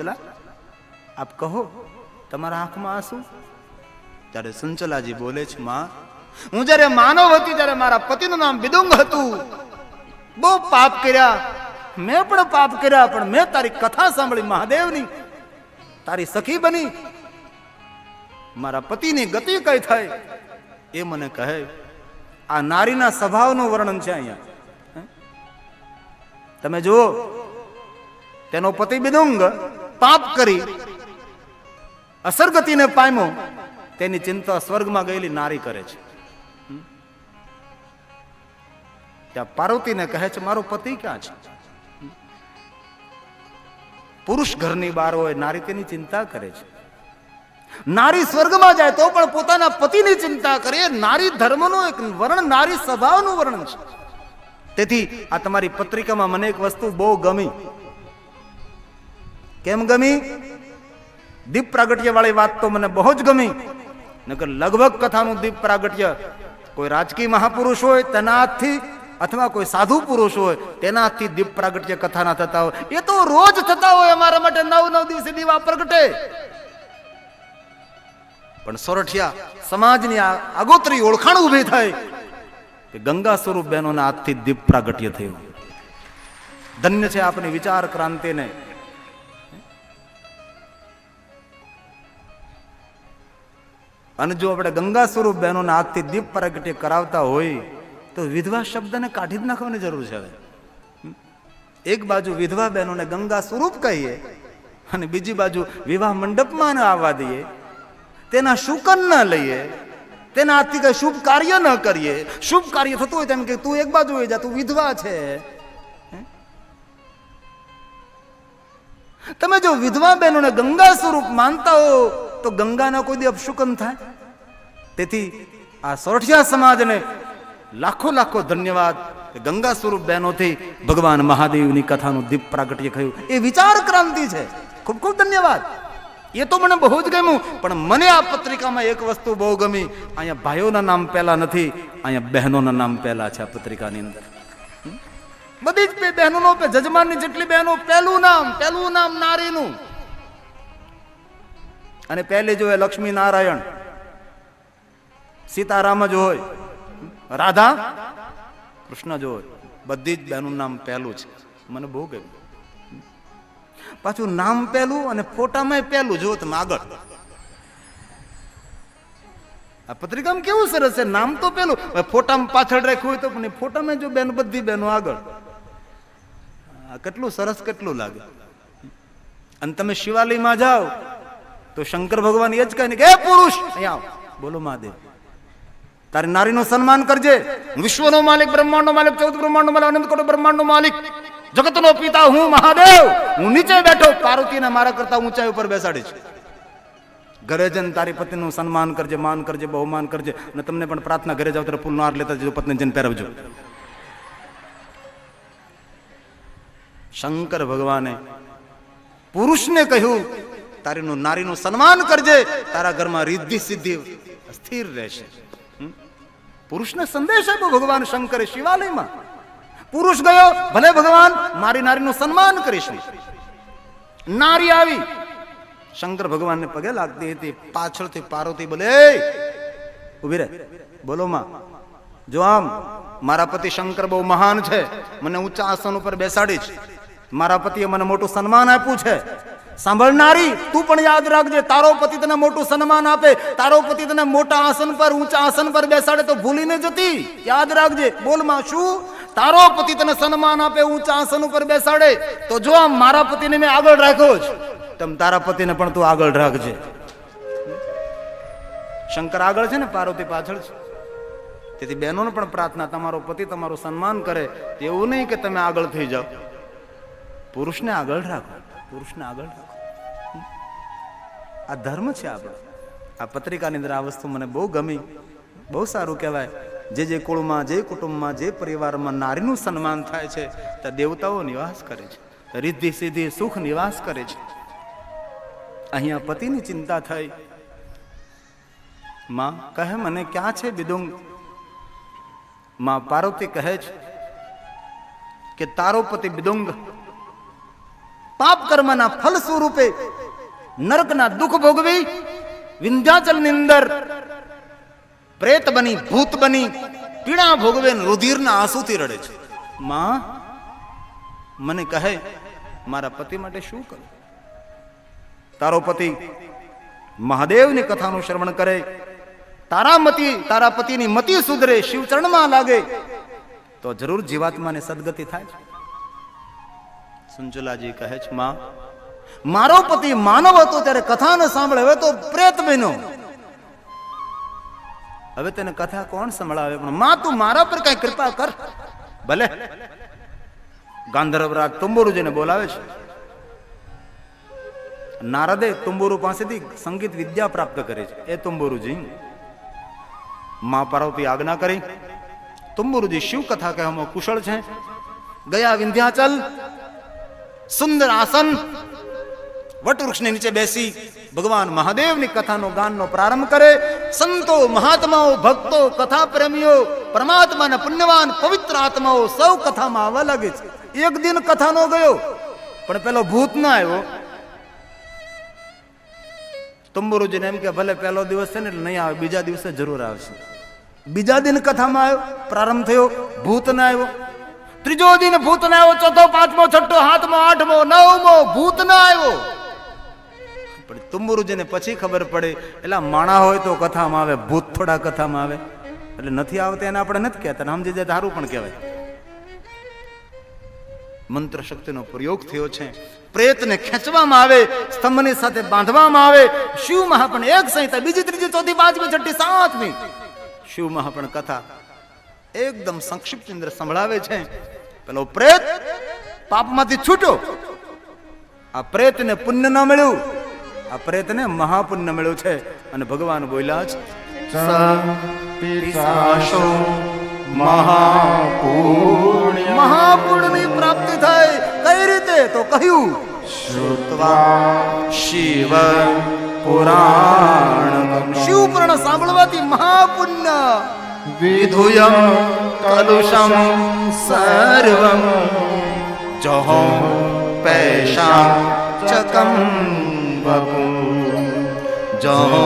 ચંચલા આપ કહો તમારા આંખમાં આંસુ ત્યારે સંચલાજી બોલે છે માં હું જ્યારે માનવ હતી ત્યારે મારા પતિનું નામ બિદુંગ હતું બહુ પાપ કર્યા મેં પણ પાપ કર્યા પણ મેં તારી કથા સાંભળી મહાદેવની તારી સખી બની મારા પતિની ગતિ કઈ થાય એ મને કહે આ નારીના સ્વભાવનું વર્ણન છે અહીંયા. તમે જુઓ, તેનો પતિ બિદુંગ પાપ કરી, અસરગતિને પામ્યો, તેની ચિંતા સ્વર્ગમાં ગયેલી નારી કરે છે. ત્યાં પાર્વતીને કહે છે, મારો પતિ ક્યાં છે? પુરુષ ઘરની બહાર હોય, નારી તેની ચિંતા કરે છે. નારી સ્વર્ગમાં જાય તો પણ પોતાના પતિની ચિંતા કરે. નારી ધર્મનું એક વર્ણન નારી સ્વભાવનું વર્ણન છે. તેથી આ તમારી પત્રિકામાં મને એક વસ્તુ બહુ ગમી. કેમ ગમી? દીપ પ્રાગટ્ય વાળી વાત તો મને બહુ જ ગમી. નકર લગભગ કથાનું દીપ પ્રાગટ્ય કોઈ રાજકીય મહાપુરુષ હોય તેના હાથથી અથવા કોઈ સાધુ પુરુષ હોય તેના હાથથી દીપ પ્રાગટ્ય કથાના થતા હોય. એ તો રોજ થતા હોય અમારા માટે નવ નવ દિવસે દીવા પ્રગટે. પણ સોરઠિયા સમાજની આગોતરી ઓળખાણ ઊભી થઈ કે ગંગા સ્વરૂપ બહેનોના હાથથી દીપ પ્રાગટ્ય થયું. ધન્ય છે આપણી વિચાર ક્રાંતિને અને જો આપણે ગંગા સ્વરૂપ બહેનોના હાથથી દીપ પ્રગટે કરાવતા હોય, તો વિધવા શબ્દને કાઢી જ નાખવાની જરૂર છે હવે. એક બાજુ વિધવા બહેનોને ગંગા સ્વરૂપ કહીએ અને બીજી બાજુ વિવાહ મંડપમાં ન આવવા દઈએ, તેના શુકન ન લઈએ, તેના હાથથી કઈ શુભ કાર્ય ન કરીએ. શુભ કાર્ય થતું હોય તેમ કે તું એક બાજુ હોય જા, તું વિધવા છે? તમે જો વિધવા બહેનોને ગંગા સ્વરૂપ માનતા હો, તો ગંગાના કોઈ દી અપશુકન થાય? તેથી આ સોરઠિયા સમાજને લાખો લાખો ધન્યવાદ ગંગા સ્વરૂપ બહેનોથી ભગવાન મહાદેવની કથાનું દીપ પ્રાગટ્ય થયું. એ વિચાર ક્રાંતિ છે. ખૂબ ખૂબ ધન્યવાદ. એ તો મને બહુ જ ગમ્યું, પણ મને આ પત્રિકામાં એક વસ્તુ બહુ ગમી. અહીંયા ભાઈઓના નામ પહેલા નથી, અહીંયા બહેનોના નામ પહેલા છે આ પત્રિકાની અંદર. બધી જ બહેનોનો જજમાનની જેટલી બહેનો, પહેલું નામ પહેલું નામ નારીનું. અને પહેલે જો લક્ષ્મી નારાયણ સીતારામ જ હોય, રાધા કૃષ્ણ જ હોય. બધી જ બહેનું નામ પહેલું છે. મને બહુ ગમ્યું. પાછું નામ પહેલું અને ફોટામાં પહેલું જો તમે આગળ. આ પત્રિકામાં કેવું સરસ છે? નામ તો પેલું ફોટામાં પાછળ રાખ્યું હોય તો પણ ફોટામાં જો બેન, બધી બેનો આગળ. કેટલું સરસ, કેટલું લાગે. અને તમે શિવાલયમાં જાઓ તો શંકર ભગવાન એ જ કહે ને કે "એ પુરુષ! અહીંયા આવ. બોલો મહાદેવ. તારી નારીનું સન્માન કરજે. વિશ્વનો માલિક, બ્રહ્માંડનો માલિક, ચૌદ બ્રહ્માંડનો માલિક, અનંત કોટી બ્રહ્માંડનો માલિક. જગતનો પિતા હું, મહાદેવ. હું નીચે બેઠો, પાર્વતીને મારા કરતા ઊંચાઈ ઉપર બેસાડી છું ઘરે જઈને તારી પત્નીનું સન્માન કરજે, માન કરજે, બહુમાન કરજે. અને તમને પણ પ્રાર્થના, ઘરે જાવ ત્યારે ફૂલનો હાર લેતા જજો, પત્ની જઈને પહેરવજો શંકર ભગવાને પુરુષને કહ્યું, તારીનું નારીનું સન્માન કરજે, તારા ઘરમાં રિદ્ધિ સિદ્ધિ સ્થિર રહેશે? પુરુષને સંદેશ આપ્યો ભગવાન શંકરે શિવાલયમાં. પુરુષ ગયો, ભલે ભગવાન મારી નારીનું સન્માન કરીશ નારી આવી. શંકર ભગવાનને પગે લાગતી હતી, પાછળથી પાર્વતી બોલે ઊભી રહે. બોલો માં. જો આમ, મારા પતિ શંકર બહુ મહાન છે, મને ઊંચા આસન ઉપર બેસાડી છે. મારા પતિએ મને મોટું સન્માન આપ્યું છે. સાંભળનારી, તું પણ યાદ રાખજે, તારો પતિ તને મોટું સન્માન આપે, તારો પતિ તને મોટા આસન પર, ઊંચા આસન પર બેસાડે તો ભૂલીને જતી. યાદ રાખજે, બોલમાં શું? તારો પતિ તને સન્માન આપે, ઊંચા આસન ઉપર બેસાડે, તો જો આમ મારા પતિને મેં આગળ રાખ્યો જ, તમ તારા પતિને પણ તું આગળ રાખજે. શંકર આગળ છે ને, પાર્વતી પાછળ છે. તેથી બહેનોને પણ પ્રાર્થના, તમારો પતિ તમારું સન્માન કરે, એવું નહીં કે તમે આગળ થઈ જાઓ. પુરુષને આગળ રાખો, પુરુષને આગળ રાખો. આ ધર્મ છે આપણો. આ પત્રિકાની અંદર આ વસ્તુ મને બહુ ગમી. બહુ સારું કહેવાય. જે જે કુળમાં, જે કુટુંબમાં, જે પરિવારમાં નારીનું સન્માન થાય છે ત્યાં દેવતાઓ નિવાસ કરે છે. રિદ્ધિ, સિદ્ધિ, સુખ નિવાસ કરે છે. અહીંયા પતિની ચિંતા થઈ. માં, કહે મને, ક્યાં છે બિદુંગ? માં, પાર્વતી કહે છે કે, તારો પતિ બિદુંગ પાપ કર્મના ફલ સ્વરૂપે નરકના દુઃખ ભોગવી વિંધ્યાચલની અંદર પ્રેત બની, ભૂત બની, પીડા ભોગવે રુધિરના આંસુથી રડે છે. માં, મને કહે, મારા પતિ માટે શું કરું? તારો પતિ મહાદેવની કથાનું શ્રવણ કરે, તારા મતિ, તારા પતિની મતિ સુધરે, શિવચરણમાં લાગે, તો જરૂર જીવાત્માને સદગતિ થાય છે. સંચુલાજી કહે છે, માં મારો પતિ માનવ હતો ત્યારે કથા ન સાંભળે. હવે તો પ્રેત બન્યો. હવે તેને કથા કોણ સંભળાવે? પણ માં, તું મારા પર કઈ કૃપા કર. ભલે. ગાંધર્વ રાગ તુંબુરુજીને બોલાવે છે. નારદે તુંબુરુ પાસેથી સંગીત વિદ્યા પ્રાપ્ત કરે છે. એ તુંબુરુજી, મા પાર્વતી આજ્ઞા કરી. તુંબુરુજી શિવ કથા કહેવામાં કુશળ છે. ગયા વિંધ્યાચલ, સુંદર આસન વટવૃક્ષની નીચે બેસી ભગવાન મહાદેવની કથાનો ગાનનો પ્રારંભ કરે. સંતો, મહાત્માઓ, ભક્તો કથા પ્રેમીઓ પરમાત્માના પુણ્યવાન, પવિત્ર આત્માઓ સૌ કથામાં આવવા લાગે છે. એક દિન કથાનો ગયો, પણ પેલો ભૂત ના આવ્યો. તુંબુરુજીને એમ કે, ભલે પહેલો દિવસ છે ને એટલે નહીં આવે, બીજા દિવસે જરૂર આવશે. બીજા દિન કથામાં આવ્યો, પ્રારંભ થયો, ભૂત ના આવ્યો. ત્રીજો દિન ભૂત ના આવ્યો, ચોથો, પાંચમો, છઠ્ઠો, સાતમો, આઠમો, નવમો, ભૂત ના આવ્યો. પણ તુંબુરુજીને પછી ખબર પડે. એટલે માણા હોય તો કથામાં આવે, ભૂત થોડા કથામાં આવે. એટલે નથી આવતા એને આપણે નથી કહેતા સમજી જાય સારું પણ કહેવાય. મંત્ર શક્તિનો પ્રયોગ થયો છે. પ્રેતને ખેંચવામાં આવે, સ્તંભની સાથે બાંધવામાં આવે. શિવ મહાપણ એક સંહિતા, બીજી, ત્રીજી, ચોથી, પાંચમી, છઠ્ઠી, સાતમી. શિવ મહાપણ કથા એકદમ સંક્ષિપ્ત અંદર સંભળાવે છે. પેલો પ્રેત પાપમાંથી છૂટો. આ પ્રેતને પુણ્ય ન મળ્યું. આ પ્રયત્ને મહાપુણ્ય મળ્યો છે અને ભગવાન બોલ્યા છે મહાપુણ્યની પ્રાપ્તિ થાય કઈ રીતે? તો કહ્યું શ્રુત્વા શિવ પુરાણ શિવપુરાણ સાંભળવાથી મહાપુણ્ય. વિધુયમ કલુષમ સર્વમ. જહો પૈસા ચકમ વપુ જહો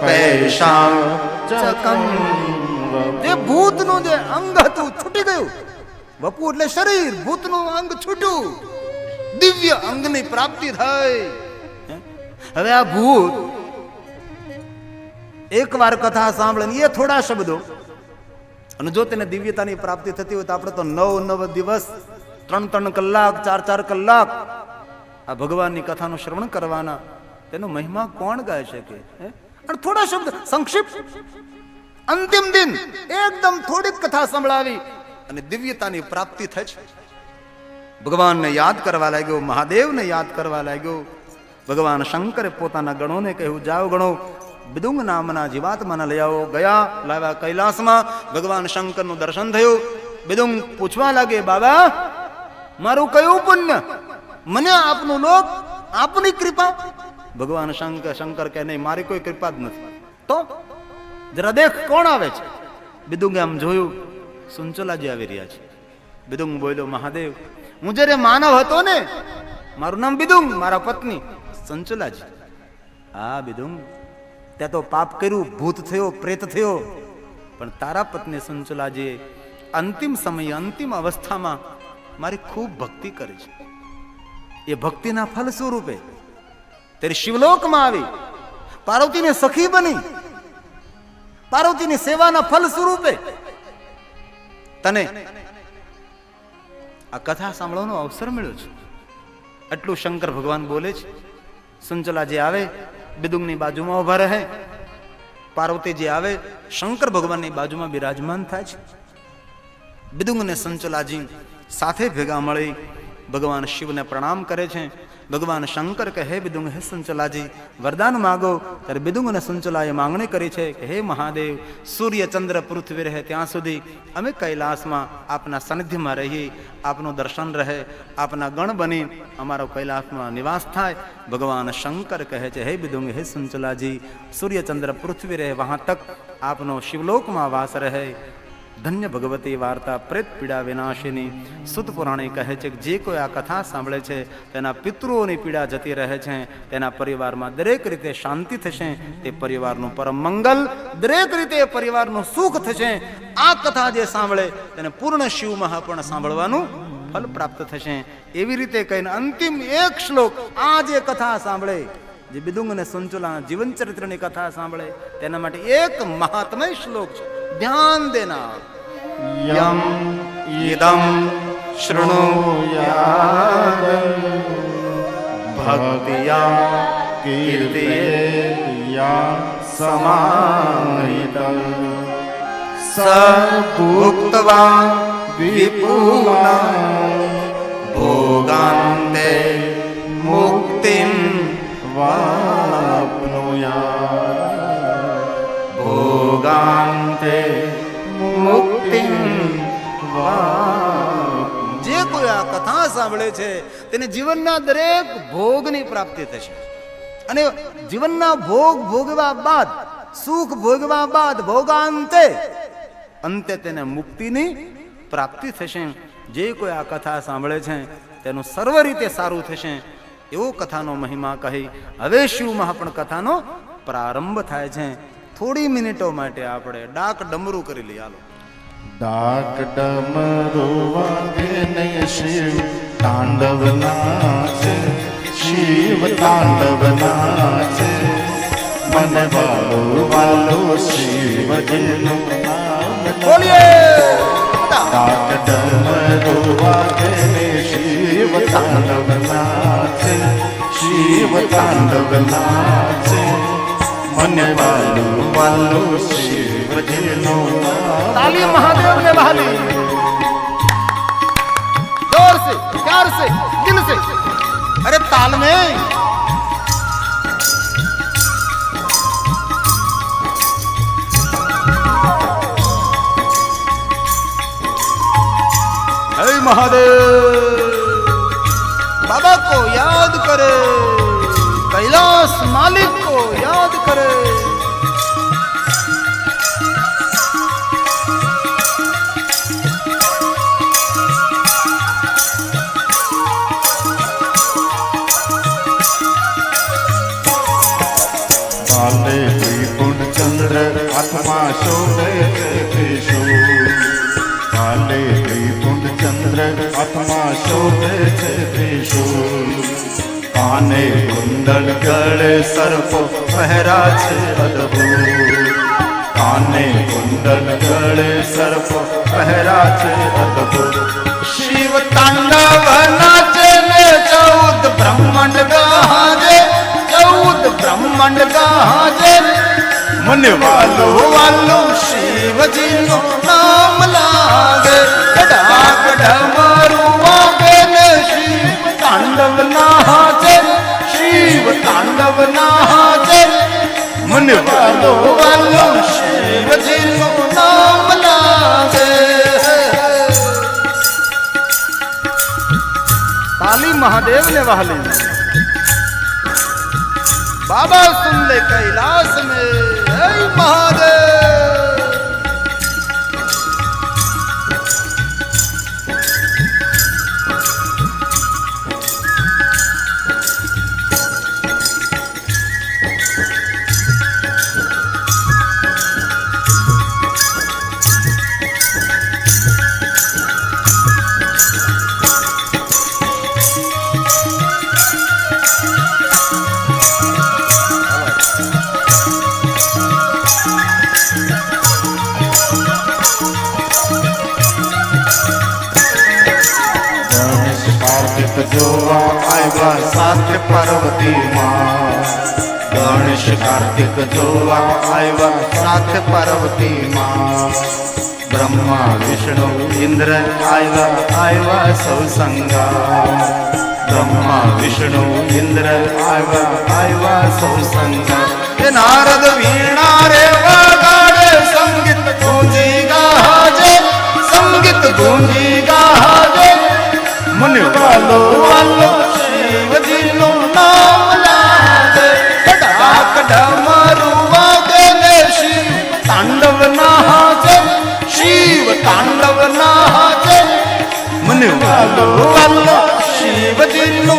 પૈસા ચકમ જે અંગ હતું, છૂટી ગયું. વપુ એટલે શરીર, ભૂતનું અંગ છૂટ્યું. દિવ્ય અંગની પ્રાપ્તિ થઈ. હવે આ ભૂત, એકવાર કથા સાંભળે એ થોડા શબ્દો, અને જો તેને દિવ્યતાની પ્રાપ્તિ થતી હોય તો આપણે તો નવ નવ દિવસ, ત્રણ ત્રણ કલાક, ચાર ચાર કલાક આ ભગવાનની કથાનું શ્રવણ કરવાના. તેનો મહિમા કોણ ગાય શકે? અને થોડા શબ્દ, સંક્ષિપ્ત. અંતિમ દિન, એકદમ થોડીક કથા સંભળાવી અને દિવ્યતાની પ્રાપ્તિ થઈ છે. ભગવાનને યાદ કરવા લાગ્યો, મહાદેવને યાદ કરવા લાગ્યો. ભગવાન શંકરે પોતાના ગણોને કહ્યું, જાઓ ગણો, બિદુંગ નામના જીવાત્માને લઈ આવો. ગયા, લાવ્યા કૈલાસમાં. ભગવાન શંકરનું દર્શન થયું. બિદુંગ પૂછવા લાગે, બાબા, મારું કયું પુણ્ય? મને આપનું લોભ, આપની કૃપા. ભગવાન શંકર શંકર કે નહીં, મારી કોઈ કૃપા જ નથી. તો જરા દેખ કોણ આવે છે? બિદુંગે આમ જોયું, સુંચલાજી આવી રહ્યા છે. બિદુંગ બોલ્યો, મહાદેવ, હું જ્યારે માનવ હતો ને, મારું નામ બિદુંગ, મારા પત્ની સંચલાજી. હા, બિદુંગ, ત્યાં તો પાપ કર્યું, ભૂત થયો, પ્રેત થયો. પણ તારા પત્ની સંચલાજીએ અંતિમ સમયે, અંતિમ અવસ્થામાં મારી ખૂબ ભક્તિ કરી છે. એ ભક્તિના ફલ સ્વરૂપે. ત્યારે શિવલોકમાં આવી, પાર્વતીને સખી બની, પાર્વતીની સેવાના ફલ સ્વરૂપે. તને આ કથા સાંભળવાનો અવસર મળ્યો છે. એટલું શંકર ભગવાન બોલે છે સંચલાજી આવે, બિદુંગની બાજુમાં ઊભા રહે. પાર્વતીજી આવે, શંકર ભગવાનની બાજુમાં બિરાજમાન થાય છે. બિદુંગ ને સંચલાજી સાથે ભેગા મળી ભગવાન શિવને પ્રણામ કરે છે. ભગવાન શંકર કે, હે બિદુંગ, હે સંચલાજી, વરદાન માગો. ત્યારે બિદુંગને સંચલાએ માંગણી કરી છે કે, હે મહાદેવ, સૂર્ય, ચંદ્ર, પૃથ્વી રહે ત્યાં સુધી. અમે કૈલાસમાં આપના સાનિધ્યમાં રહીએ. આપનું દર્શન રહે. આપના ગણ બની. અમારો કૈલાસમાં નિવાસ થાય. ભગવાન શંકર કહે છે, હે બિદુંગ, હે સંચલાજી સૂર્યચંદ્ર પૃથ્વી રહે, વહાં તક આપનો શિવલોકમાં વાસ રહે. ધન્ય ભગવતી વાર્તા પ્રેત પીડા વિનાશીની સુત પુરાણી કહે છે કે જે કોઈ આ કથા સાંભળે છે, તેના પિતૃઓની પીડા જતી રહે છે, તેના પરિવારમાં દરેક રીતે શાંતિ થશે, તે પરિવારનું પરમ મંગલ, દરેક રીતે પરિવારનું સુખ થશે. આ કથા જે સાંભળે, તેને પૂર્ણ શિવ મહાપૂર્ણ સાંભળવાનું ફલ પ્રાપ્ત થશે. એવી રીતે કહીને અંતિમ એક શ્લોક આ જે કથા સાંભળે, જે બિદુંગ અને સંચુલાના જીવન ચરિત્રની કથા સાંભળે, તેના માટે એક મહાત્મય શ્લોક છે. દેના યમ ઇદમ શૃણુ શૃણુયાદ ભક્તિયા કીર્તયા સમાહિતમ સ ભુક્તવા વિપુલા ભોગાંતે મુક્તિમ વાપ્નુયા ભોગાંતે જે કોઈ આ કથા સાંભળે છે તેને જીવનના દરેક ભોગની પ્રાપ્તિ થશે. અને જીવનના ભોગ ભોગવા બાદ સુખ ભોગવા બાદ ભોગાંતે અંતે તેને મુક્તિની પ્રાપ્તિ થશે. જે કોઈ આ કથા સાંભળે છે તેનું સર્વ રીતે સારું થશે. એવો કથાનો મહિમા કહી હવે શિવમાં પણ કથાનો પ્રારંભ થાય છે. થોડી મિનિટો માટે આપણે ડાક ડમરું કરી લઈએ હાલો. ડાક ડમરું વાગે નય શિવ તાંડવ નાચે શિવ તાંડવ નાચે. મને વાલો વાલો શિવજીનું નામ બોલીએ! ડાક ડમરુ વાગે શિવ તાંડવ નાચે શિવ તાંડવ નાચે. मन वालू वालू शिव ताली महादेव ने बहाली। ज़ोर से प्यार से दिल से। अरे ताल में। महादेव। बाबा को याद करे। कैलाश मालिक को याद करे બાલે ત્રિપુણ ચંદ્ર હાથમાં શોભે છે ત્રિશૂળ બાલે ત્રિપુણ ચંદ્ર હાથમાં શોભે છે ત્રિશૂળ કાને કુંડળ કરે સર્પો પહેરા છે અદભુત આને કુંડળ કરે સર્પો પહેરા છે અદભુત શિવ તાંડવ નાચે ને ચૌદ બ્રહ્માંડ ગાજે ચૌદ બ્રહ્માંડ ગાજે મન વાલો વાલો શિવજીનું નામ લાગે. કડા શિવ તાંડવ ના હાજે શિવ તાંડવ ના હાજે મને વાલો વાલો શિવજી નું નામ લાજે તાલી મહાદેવ ને વહાલી બાબા સુન લે કૈલાસ મેં મહાદેવ પાર્વતી માં બ્રહ્મા, વિષ્ણુ, ઇન્દ્ર આવ્યા આવ્યા સૌ સંગા. બ્રહ્મા, વિષ્ણુ, ઇન્દ્ર આવ્યા આવ્યા સૌ સંગા. એ નારદ, વીણા રે, વગાડે, સંગીત ગુંજી ગાજે, સંગીત ગુંજી ગાજે. મને વાલો વાલો, શિવજીનું નામ લાગે. કડાક तांडव नाच शिव तांडव नाच मन वालो वालो शिव दिलो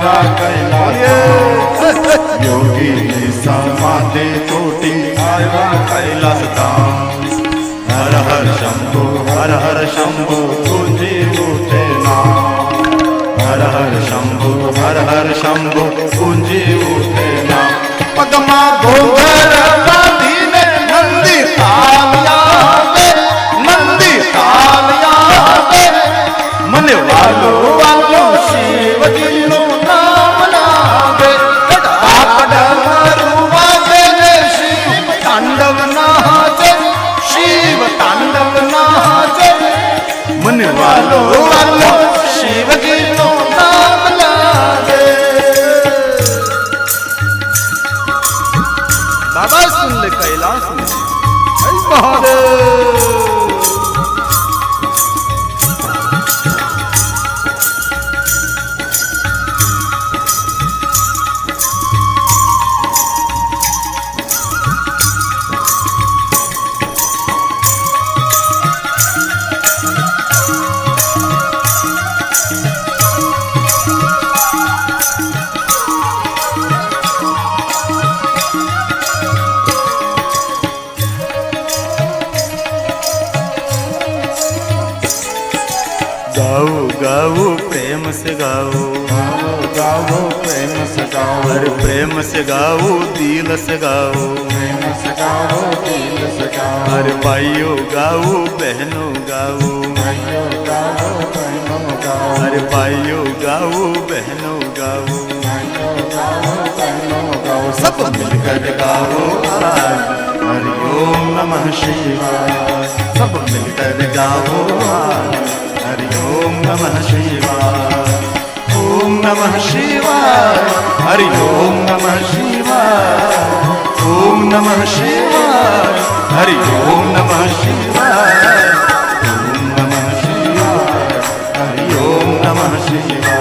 આવ્યા કૈલાસ યોગી સમાધિ તૂટી આવ્યા કૈલાસ ધામ હર હર શંભુ હર હર શંભુ તુજી ઉઠે નામ હર હર શંભુ હર હર શંભુ ગુંજી ઉઠે નામ પગમાં ગોધર બાંધીને મને વાલો વાલો શિવજીનું ਵਾਲੋ ਵਾਲੋ ਸ਼ਿਵ ਜੀ ਨੂੰ ਨਾਮ ਲਾ ਦੇ ਬਾਬਾ ਸੁਣ ਲੈ ਕੈਲਾਸ ਨੇ। ਹੇ ਮਹਾਰਾਜ। પ્રેમ સગાવો દિલ સગાવો અરે ભાઈઓ ગાવો બહેનો ગાવો અરે ભાઈઓ ગાવો બહેનો ગાવો સબ મિલકર ગાવો હરિઓમ નમઃ શિવાય. સબ મિલકર ગાવો હરિઓમ નમઃ શિવાય. ઓમ નમઃ શિવાય હરિ ઓમ નમઃ શિવાય ઓમ નમઃ શિવાય હરિ ઓમ નમઃ શિવાય ઓમ નમઃ શિવાય હરિ ઓમ નમઃ શિવાય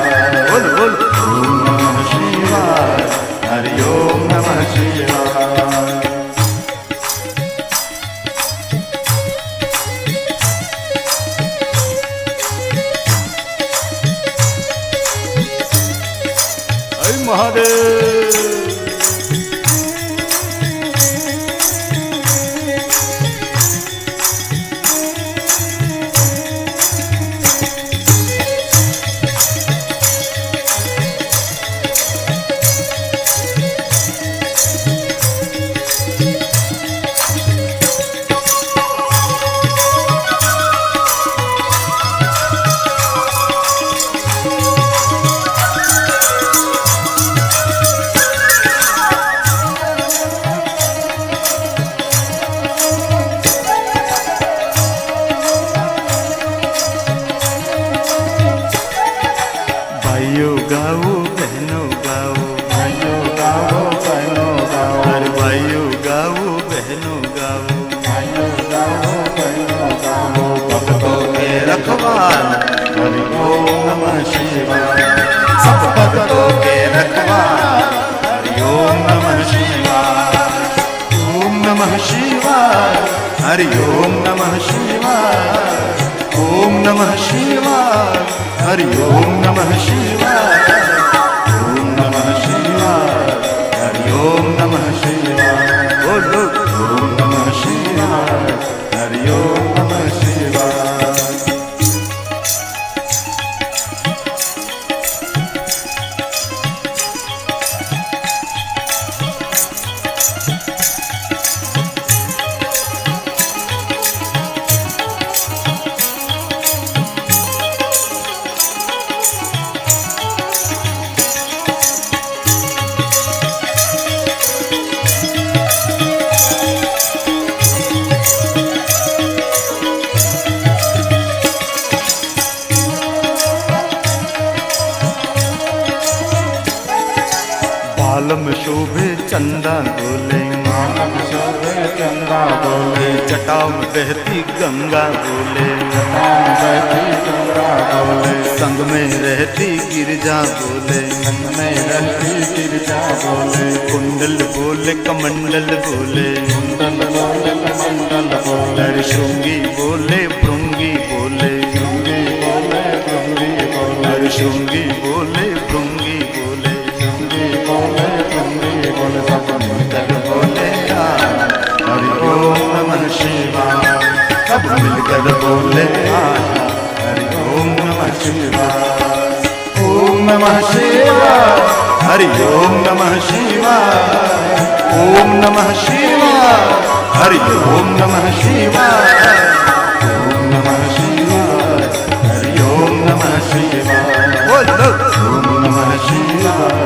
हरे શિવાય હરિ ઓમ નમઃ શિવાય ઓમ નમઃ શિવાય હરિ ઓમ નમઃ શિવાય ઓમ નમઃ શિવાય હરિ ઓમ ভোলে কমণ্ডল ভোলে সঙ্গী বলে ভঙ্গি বলে সঙ্গী বলে ভঙ্গি বলে सब मिलकर बोले हरि ओम नमः शिवाय ओम नमः शिवाय हरि ओम नमः शिवाय ओम नमः शिवाय हरि ओम नमः शिवाय ओम नमः शिवाय हरि ओम नमः शिवाय ओम नमः शिवाय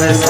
Yes,